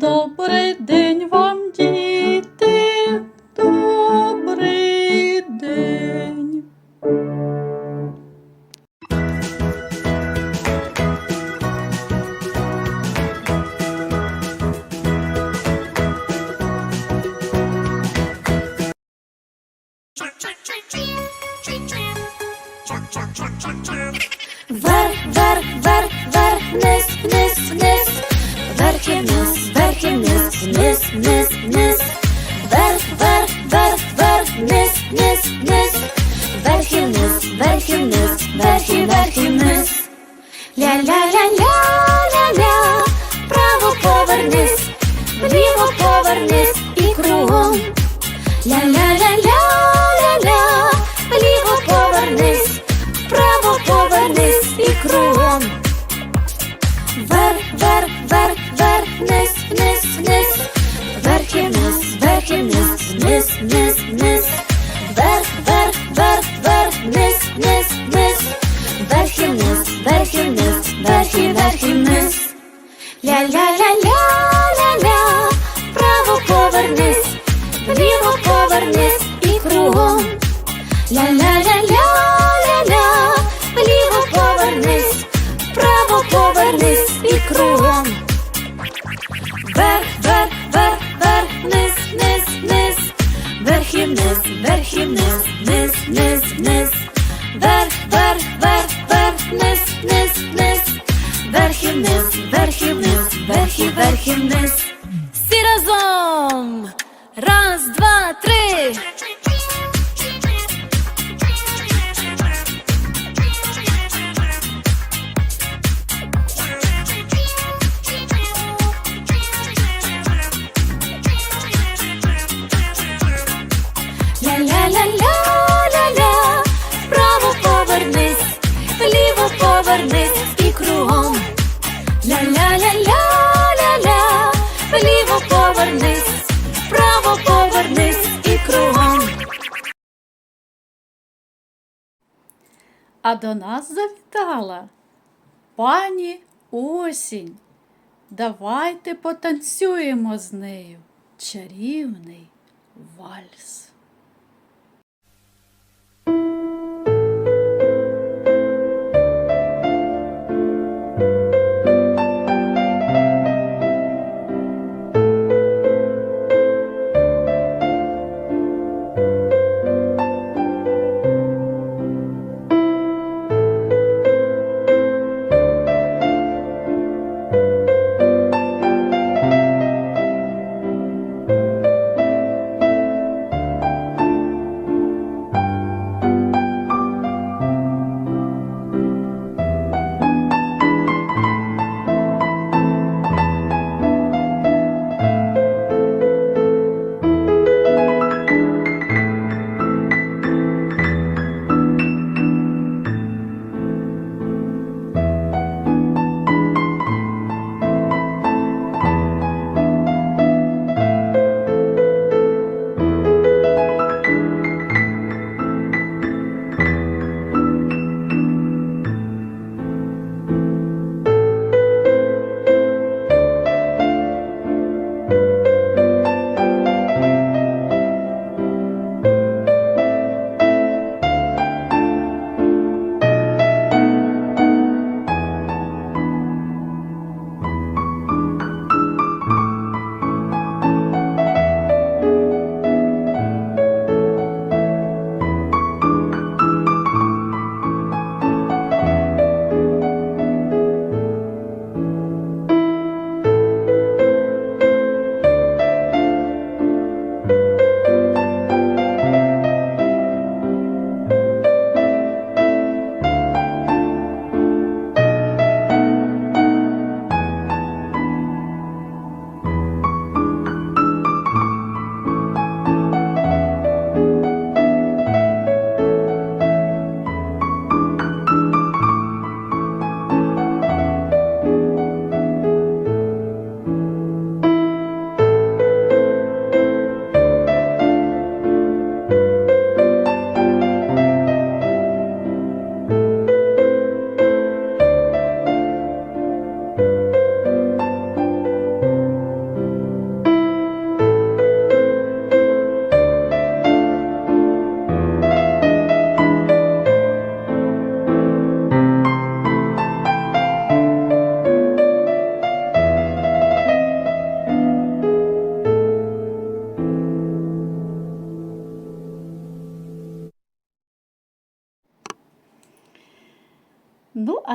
Добрий день вам, діти, добрий день. Вверх, вверх, вверх, вверх, вниз, вниз, вниз. Ля-ля-ля-ля-ля-ля, вправо повернись, вліво повернись і кругом. Ля-ля-ля-ля-ля-ля, вліво повернись, вправо повернись і кругом. Вверх, вверх, вверх, вверх, вниз, вниз, вниз. Вверх і вниз, вверх і вниз, вниз, вниз, вниз. Вверх, А до нас завітала пані осінь. Давайте потанцюємо з нею чарівний вальс.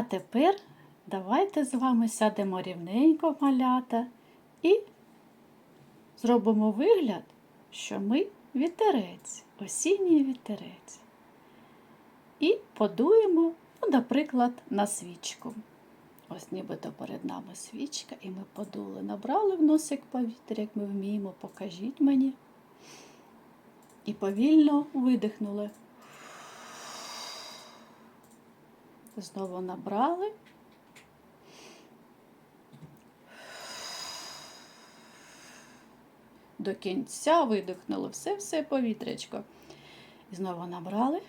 Тепер давайте з вами сядемо рівненько малята і зробимо вигляд, що ми вітерець, осінній вітерець. І подуємо, ну, наприклад, на свічку. Ось нібито перед нами свічка, і ми подули, набрали в носик повітря, як ми вміємо, покажіть мені. І повільно видихнули. Знову набрали. До кінця видихнули все-все повітрячко. І знову набрали.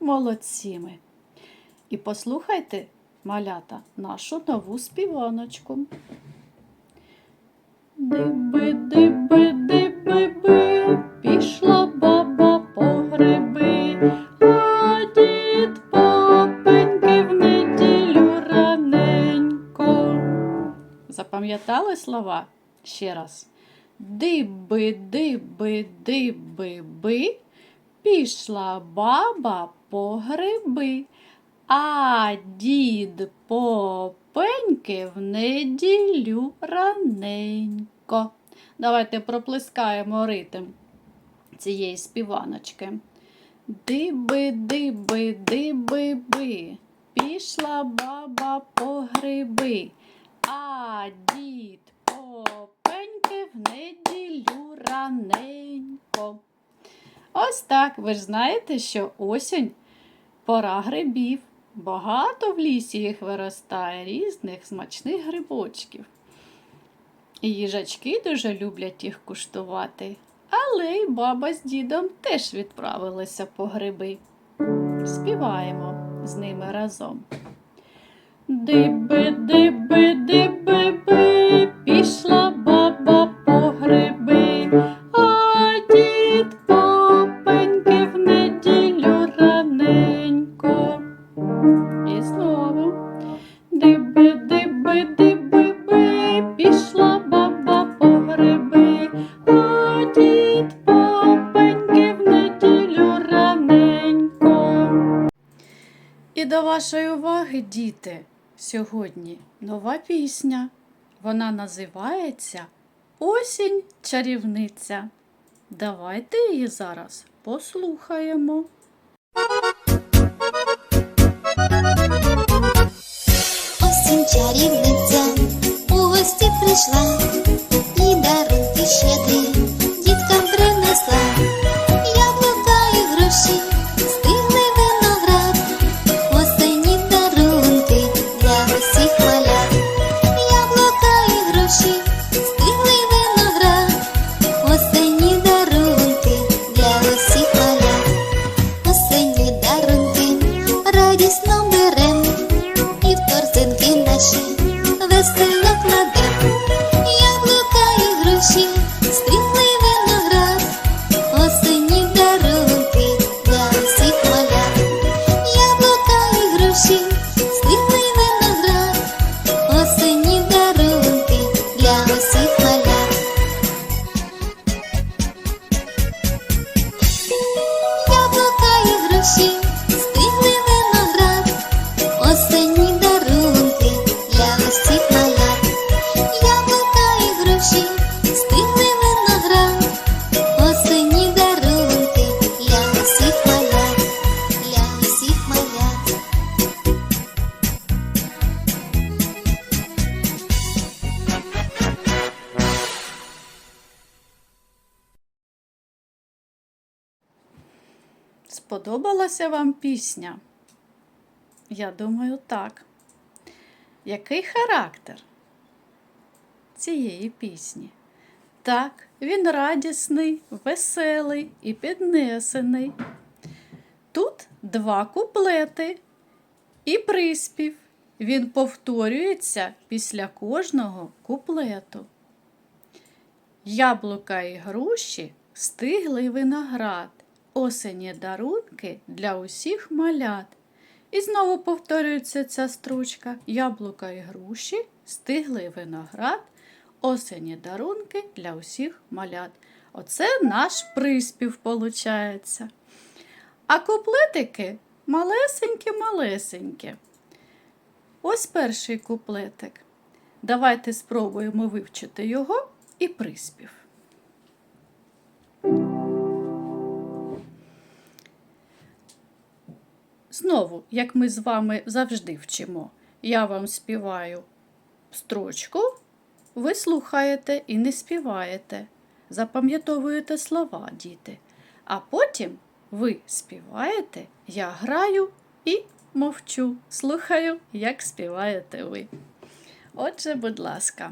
Молодці ми. І послухайте, малята, нашу нову співаночку. Диби, диби, Запам'ятали слова? Ще раз. Диби, диби, диби, би, пішла баба по гриби, а дід попеньки в неділю раненько. Давайте проплескаємо ритм цієї співаночки. Диби, диби, диби, би, пішла баба по гриби, а дід попеньки в неділю раненько. Ось так. Ви ж знаєте, що осінь пора грибів. Багато в лісі їх виростає різних смачних грибочків. І їжачки дуже люблять їх куштувати. Але й баба з дідом теж відправилися по гриби. Співаємо з ними разом. Диби, диби, диби, би, пішла баба по гриби, а дід папеньки в неділю раненько. І знову. Диби, диби, диби, би, пішла баба по гриби, а дід папеньки в неділю раненько. І до вашої уваги, діти, сьогодні нова пісня. Вона називається Осінь чарівниця. Давайте її зараз послухаємо. Осінь чарівниця у гості прийшла, і дарунки щедрі наші весело Сподобалася вам пісня? Я думаю, так. Який характер цієї пісні? Так, він радісний, веселий і піднесений. Тут два куплети і приспів. Він повторюється після кожного куплету. Яблука і груші стиглий виноград, осені дарунки для усіх малят. І знову повторюється ця строчка: яблука і груші, стиглий виноград, осені дарунки для усіх малят. Оце наш приспів виходить. А куплетики малесенькі-малесенькі. Ось перший куплетик. Давайте спробуємо вивчити його і приспів. Знову, як ми з вами завжди вчимо, я вам співаю строчку, ви слухаєте і не співаєте. Запам'ятовуєте слова, діти. А потім ви співаєте, я граю і мовчу. Слухаю, як співаєте ви. Отже, будь ласка.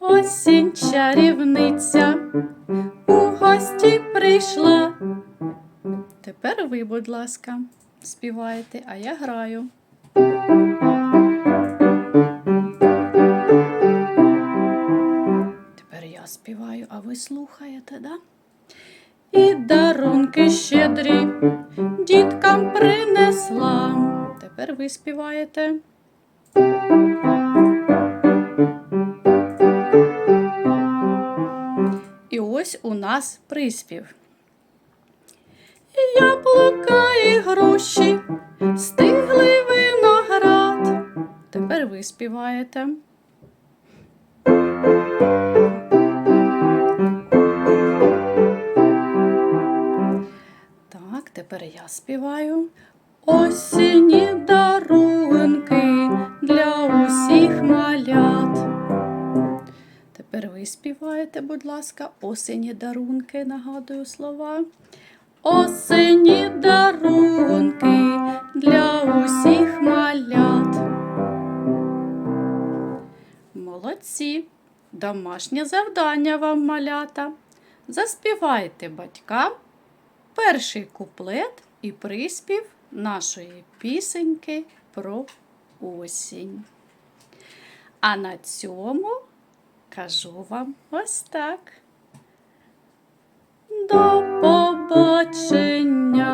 Осінь чарівниця у гості прийшла. Тепер ви, будь ласка, співаєте, а я граю. Тепер я співаю, а ви слухаєте, да? І дарунки щедрі діткам принесла. Тепер ви співаєте. І ось у нас приспів. Яблука і груші, стиглий виноград. Тепер ви співаєте. Так, тепер я співаю. Осінні дарунки для усіх малят. Тепер ви співаєте, будь ласка, осені дарунки, нагадую слова. Осені дарунки для усіх малят. Молодці! Домашнє завдання вам малята. Заспівайте батькам перший куплет і приспів нашої пісеньки про осінь. А на цьому кажу вам ось так до побачення.